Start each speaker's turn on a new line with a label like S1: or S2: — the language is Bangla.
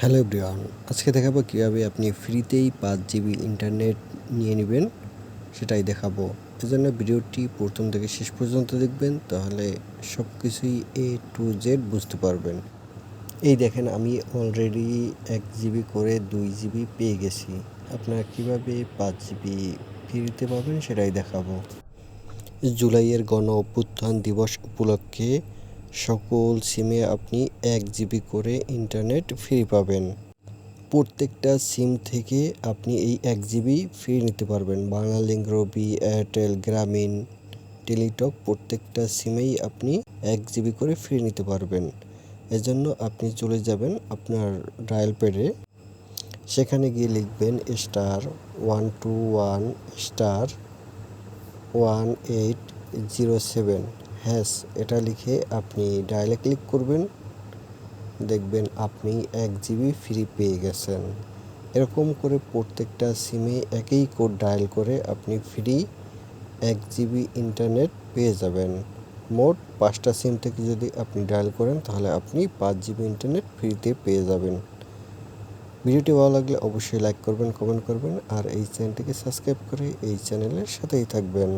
S1: হ্যালো এভরিওয়ান, আজকে দেখাবো কীভাবে আপনি ফ্রিতেই পাঁচ জিবি ইন্টারনেট নিয়ে নেবেন, সেটাই দেখাবো। এজন্য ভিডিওটি প্রথম থেকে শেষ পর্যন্ত দেখবেন, তাহলে সব কিছুই এ টু জেড বুঝতে পারবেন। এই দেখেন, আমি অলরেডি এক জিবি করে দুই জিবি পেয়ে গেছি। আপনারা কীভাবে পাঁচ জিবি ফ্রিতে পাবেন, সেটাই দেখাবো। জুলাইয়ের গণ অভ্যুত্থান দিবস উপলক্ষে সকল সিমে আপনি এক জিবি করে ইন্টারনেট ফ্রি পাবেন। প্রত্যেকটা সিম থেকে আপনি এই এক জিবি ফ্রি নিতে পারবেন। বাংলালিংক, রবি, এয়ারটেল, গ্রামীণ, টেলিটক প্রত্যেকটা সিমেই আপনি এক জিবি করে ফ্রি নিতে পারবেন। এজন্য আপনি চলে যাবেন আপনার ডায়াল প্যাডে সেখানে গিয়ে লিখবেন star one two one star one eight zero seven hash এটা লিখে আপনি ডায়ালে ক্লিক করবেন। দেখবেন আপনি এক জিবি ফ্রি পেয়ে গেছেন। এরকম করে প্রত্যেকটা সিমে একই কোড ডায়াল করে আপনি ফ্রি এক জিবি ইন্টারনেট পেয়ে যাবেন। মোট পাঁচটা সিম থেকে যদি আপনি ডায়াল করেন, তাহলে আপনি পাঁচ জিবি ইন্টারনেট ফ্রিতে পেয়ে যাবেন। ভিডিওটি ভালো লাগলে অবশ্যই লাইক করবেন কমেন্ট করবেন, আর এই চ্যানেলটিকে সাবস্ক্রাইব করে এই চ্যানেলের সাথেই থাকবেন।